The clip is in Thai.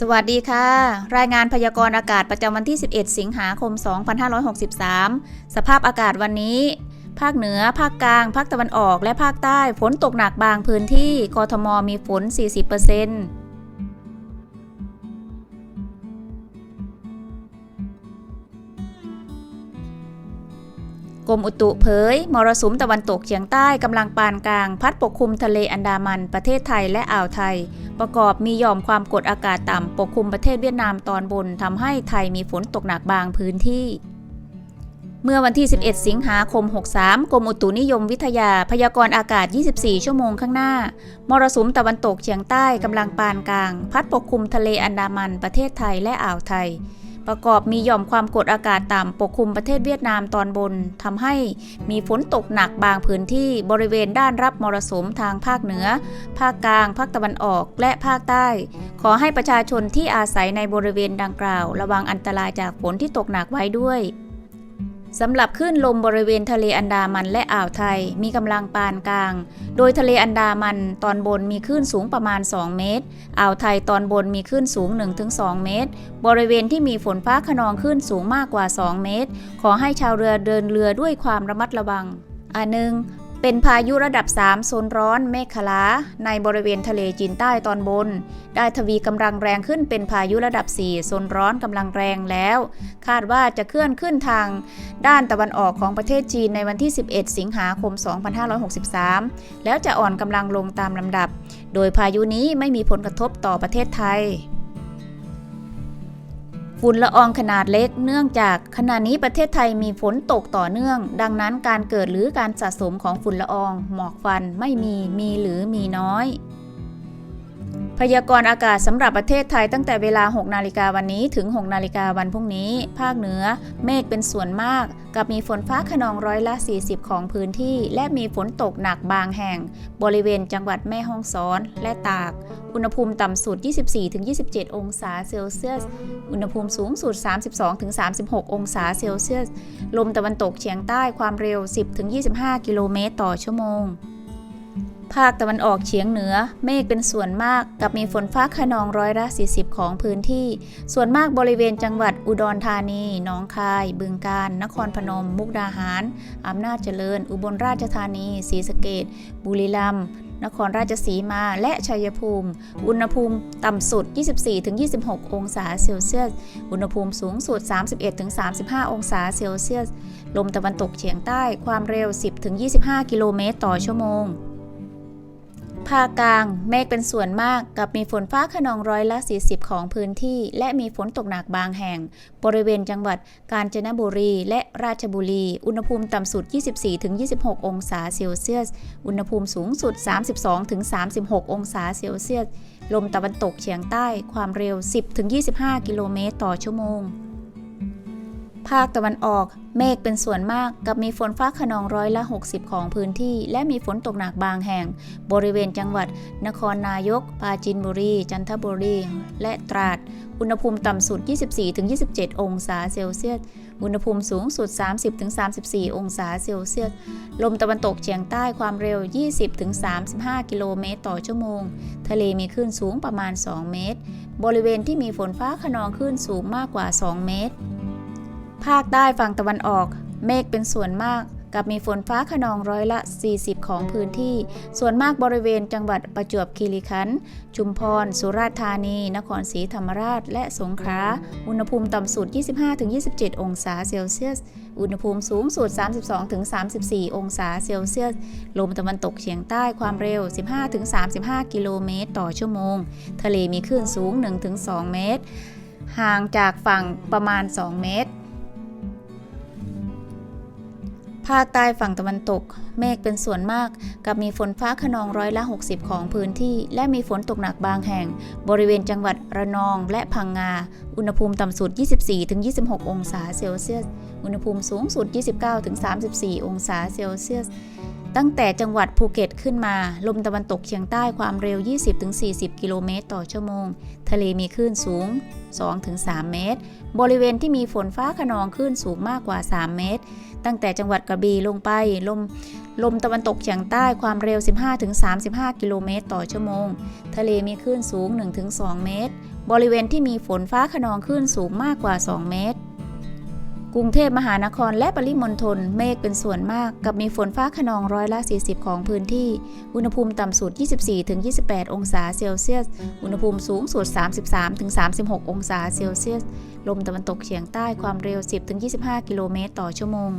สวัสดีค่ะ รายงานพยากรณ์อากาศประจำวันที่ 11 สิงหาคม 2563 สภาพอากาศวันนี้ ภาคเหนือ ภาคกลาง ภาคตะวันออก และภาคใต้ ฝนตกหนักบางพื้นที่ กทมมีฝน 40% กรมอุตุเผย มรสุมตะวันตกเฉียงใต้กำลังปานกลาง พัดปกคลุมทะเลอันดามันประเทศไทยและอ่าวไทย ประกอบมีหย่อมความกดอากาศต่ำปกคลุมประเทศเวียดนามตอนบนทำให้ไทยมีฝนตกหนักบางพื้นที่ เมื่อวันที่ 11 สิงหาคม 63 กรมอุตุนิยมวิทยาพยากรณ์อากาศ 24 ชั่วโมงข้างหน้า มรสุมตะวันตกเฉียงใต้กำลังปานกลาง พัดปกคลุมทะเลอันดามันประเทศไทยและอ่าวไทย ประกอบมีหย่อมความกดอากาศต่ำปกคลุมประเทศเวียดนามตอนบนทำให้มีฝนตกหนักบางพื้นที่บริเวณด้านรับมรสุมทางภาคเหนือ ภาคกลาง ภาคตะวันออกและภาคใต้ ขอให้ประชาชนที่อาศัยในบริเวณดังกล่าว ระวังอันตรายจากฝนที่ตกหนักไว้ด้วย สำหรับคลื่นลมบริเวณทะเลอันดามันและอ่าวไทยมีกำลังปานกลาง โดยทะเลอันดามันตอนบนมีคลื่นสูงประมาณ 2 เมตร อ่าวไทยตอนบนมีคลื่นสูง 1-2 เมตร บริเวณที่มีฝนฟ้าขนองคลื่นสูงมากกว่า 2 เมตร ขอให้ชาวเรือเดินเรือด้วยความระมัดระวังอันหนึ่ง เป็นพายุระดับ 3 โซนร้อนเมฆลา ในบริเวณทะเลจีนใต้ตอนบน ได้ทวีกำลังแรงขึ้นเป็นพายุระดับ 4 โซนร้อนกำลังแรงแล้ว คาดว่าจะเคลื่อนขึ้นทางด้านตะวันออกของประเทศจีนในวันที่ 11 สิงหาคม 2563 แล้วจะอ่อนกำลังลงตามลำดับ โดยพายุนี้ไม่มีผลกระทบต่อประเทศไทย ฝุ่นละอองขนาดเล็กเนื่องจากขณะนี้ประเทศไทยมีฝนตกต่อเนื่อง ดังนั้นการเกิดหรือการสะสมของฝุ่นละออง หมอกฟันไม่มีมีหรือมีน้อย พยากรณ์อากาศสำหรับประเทศไทยตั้งแต่เวลา 6 นาฬิกาวันนี้ถึง 6 นาฬิกาวันพรุ่งนี้ ภาคเหนือ เมฆเป็นส่วนมาก กับมีฝนฟ้าขนองร้อยละ 40 ของพื้นที่ และมีฝนตกหนักบางแห่ง บริเวณจังหวัดแม่ฮ่องสอนและตาก อุณหภูมิต่ำสุด 24-27 องศาเซลเซียส อุณหภูมิสูงสุด 32-36 องศาเซลเซียส ลมตะวันตกเฉียงใต้ความเร็ว 10-25 กิโลเมตรต่อชั่วโมง ภาคตะวันออกเฉียงเหนือ เมฆเป็นส่วนมากกับมีฝนฟ้าขนองร้อยละ 40 ของพื้นที่ ส่วนมากบริเวณจังหวัดอุดรธานี หนองคาย บึงกาฬ นครพนม มุกดาหาร อำนาจเจริญ อุบลราชธานี ศรีสะเกษบุรีรัมย์นครราชสีมาและชัยภูมิ อุณหภูมิต่ำสุด 24-26 องศาเซลเซียส อุณหภูมิสูงสุด 31-35 องศาเซลเซียส ลมตะวันตกเฉียงใต้ความเร็ว 10-25 กิโลเมตรต่อชั่วโมง ภาคกลาง เมฆเป็นส่วนมากกับมีฝนฟ้าขนองร้อยละ 40 ของพื้นที่ และมีฝนตกหนักบางแห่ง บริเวณจังหวัดกาญจนบุรีและราชบุรี อุณหภูมิต่ำสุด 24-26 องศาเซลเซียส อุณหภูมิสูงสุด 32-36 องศาเซลเซียส ลมตะวันตกเฉียงใต้ความเร็ว 10-25 กิโลเมตรต่อชั่วโมง ภาคตะวันออก เมฆเป็นส่วนมากกับมีฝนฟ้าขนองร้อยละ 60 ของพื้นที่ และมีฝนตกหนักบางแห่ง บริเวณจังหวัด นครนายก ปราจีนบุรี จันทบุรี และตราด อุณหภูมิต่ำสุด 24-27 องศาเซลเซียส อุณหภูมิสูงสุด 30-34 องศาเซลเซียส ลมตะวันตกเฉียงใต้ความเร็ว 20-35 กิโลเมตรต่อชั่วโมง ทะเลมีคลื่นสูงประมาณ 2 เมตร บริเวณที่มีฝนฟ้าขนองคลื่นสูงมากกว่า 2 เมตร ภาคใต้ฝั่งตะวันออก เมฆเป็นส่วนมาก กับมีฝนฟ้าขนองร้อยละ 40 ของพื้นที่ ส่วนมากบริเวณจังหวัดประจวบคีรีขันธ์ชุมพร สุราษฎร์ธานี นครศรีธรรมราช และสงขลาอุณหภูมิต่ำสุด 25-27 องศาเซลเซียส อุณหภูมิสูงสุด 32-34 องศาเซลเซียส ลมตะวันตกเฉียงใต้ความเร็ว 15-35 กิโลเมตรต่อชั่วโมง ทะเลมีคลื่นสูง 1-2 เมตร ห่างจากฝั่งประมาณ 2 เมตร ภาคใต้ฝั่งตะวันตก เมฆเป็นส่วนมาก กับมีฝนฟ้าขนองร้อยละ 60 ของพื้นที่ และมีฝนตกหนักบางแห่ง บริเวณจังหวัดระนองและพังงา อุณหภูมิต่ำสุด 24-26 องศาเซลเซียส อุณหภูมิสูงสุด 29-34 องศาเซลเซียสตั้งแต่จังหวัดภูเก็ตขึ้นมา ลมตะวันตกเฉียงใต้ความเร็ว 20-40 กิโลเมตรต่อชั่วโมง ทะเลมีคลื่นสูง 2-3 เมตร บริเวณที่มีฝนฟ้าขนองคลื่นสูงมากกว่า 3 เมตร ตั้งแต่จังหวัดกระบี่ลงไปลม ลมตะวันตกเฉียงใต้ความเร็ว 15-35 กิโลเมตรต่อชั่วโมง ทะเลมีคลื่นสูง 1-2 เมตร บริเวณที่มีฝนฟ้าขนองคลื่นสูงมากกว่า 2 เมตร กรุงเทพมหานครและปริมณฑลเมฆเป็นส่วนมาก กับมีฝนฟ้าขนองร้อยละ 40 ของพื้นที่ อุณหภูมิต่ำสุด 24-28 องศาเซลเซียส อุณหภูมิสูงสุด 33-36 องศาเซลเซียส ลมตะวันตกเฉียงใต้ความเร็ว 10-25 กิโลเมตรต่อชั่วโมง